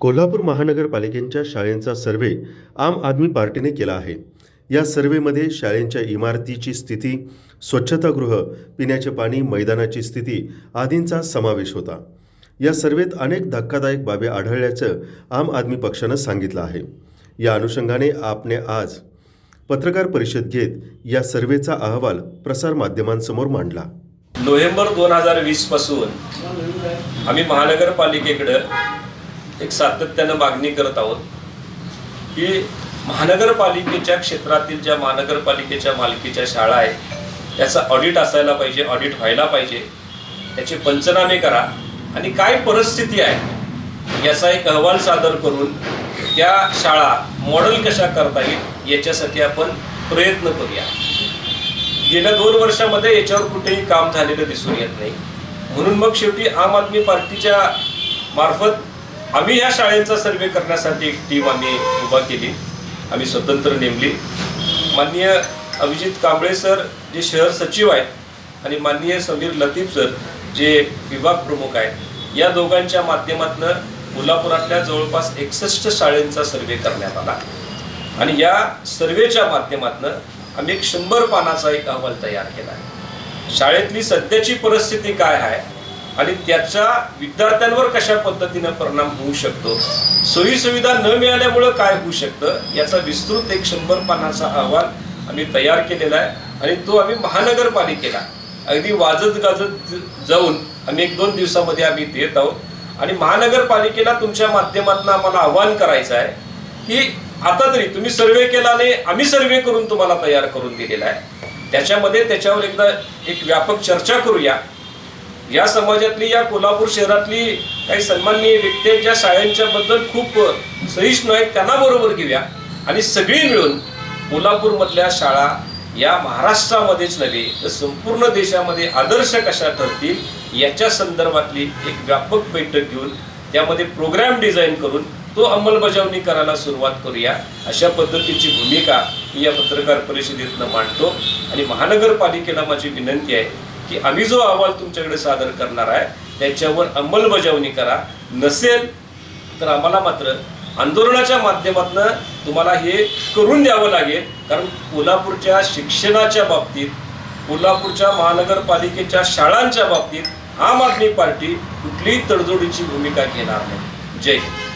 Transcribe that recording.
कोल्हापूर महानगरपालिकेच्या शाळेंचा सर्वे आम आदमी पार्टीने केला आहे. या सर्वेमध्ये शाळेंच्या इमारतीची स्थिती स्वच्छतागृह पिण्याचे पाणी मैदानाची स्थिती आदींचा समावेश होता. या सर्वेत अनेक धक्कादायक बाबी आढळल्याचं आम आदमी पक्षानं सांगितलं आहे. या अनुषंगाने आपने आज पत्रकार परिषद घेत या सर्वेचा अहवाल प्रसारमाध्यमांसमोर मांडला. नोव्हेंबर दोन हजार वीसपासून आम्ही महानगरपालिकेकडं एक सातत्यानं मागणी करत आहोत की महानगरपालिकेच्या क्षेत्रातील ज्या महानगरपालिकेच्या मालकीच्या शाळा आहेत त्याचा ऑडिट असायला पाहिजे ऑडिट व्हायला पाहिजे त्याचे पंचनामे करा. आणि काय परिस्थिती आहे याचा एक अहवाल सादर करून त्या शाळा मॉडेल कशा करता येईल याच्यासाठी आपण प्रयत्न करूया. गेल्या दोन वर्षामध्ये याच्यावर कुठेही काम झालेलं दिसून येत नाही. म्हणून मग शेवटी आम आदमी पार्टीच्या मार्फत आम्ही या शाळेचा सर्वे करण्यासाठी एक टीम आम्ही उभा केली. आम्ही स्वतंत्र नेमली. माननीय अभिजित कांबळे सर जे शहर सचिव आहेत आणि माननीय समीर लतीफ सर जे विभाग प्रमुख आहेत या दोघांच्या माध्यमातून कोल्हापुरातल्या जवळपास एकसष्ट शाळेंचा सर्वे करण्यात आला. आणि या सर्वेच्या माध्यमातून आम्ही एक शंभर पानाचा एक अहवाल तयार केला आहे. शाळेतली सध्याची परिस्थिती काय आहे? आणि त्याचा विद्यार्थ्यांवर कशा पद्धतीनं परिणाम होऊ शकतो? सोयीसुविधा न मिळाल्यामुळं काय होऊ शकतं? याचा विस्तृत एक शंभर पानाचा अहवाल आम्ही तयार केलेला आहे आणि तो आम्ही महानगरपालिकेला अगदी वाजत गाजत जाऊन आम्ही एक दोन दिवसामध्ये आम्ही देत आहोत. आणि महानगरपालिकेला तुमच्या माध्यमातून आम्हाला आव्हान करायचं आहे की आता तरी तुम्ही सर्वे केला नाही आम्ही सर्वे करून तुम्हाला तयार करून दिलेला आहे. त्याच्यामध्ये त्याच्यावर एकदा एक व्यापक चर्चा करूया. या समाजातली या कोल्हापूर शहरातली काही सन्माननीय व्यक्ती ज्या शाळांच्या बद्दल खूप सहिष्णू आहेत त्यांना बरोबर घेऊया. आणि सगळी मिळून कोल्हापूरमधल्या शाळा या महाराष्ट्रामध्येच नव्हे तर संपूर्ण देशामध्ये आदर्श कशा ठरतील याच्या संदर्भातली एक व्यापक बैठक घेऊन त्यामध्ये प्रोग्राम डिझाईन करून तो अंमलबजावणी करायला सुरुवात करूया. अशा पद्धतीची भूमिका मी या पत्रकार परिषदेतनं मांडतो. आणि महानगरपालिकेला माझी विनंती आहे की आम्ही जो अहवाल तुमच्याकडे सादर करणार आहे त्याच्यावर अंमलबजावणी करा. नसेल तर आम्हाला मात्र आंदोलनाच्या माध्यमातून तुम्हाला हे करून द्यावं लागेल. कारण कोल्हापूरच्या शिक्षणाच्या बाबतीत कोल्हापूरच्या महानगरपालिकेच्या शाळांच्या बाबतीत आम आदमी पार्टी कुठलीही तडजोडीची भूमिका घेणार नाही. जय हिंद.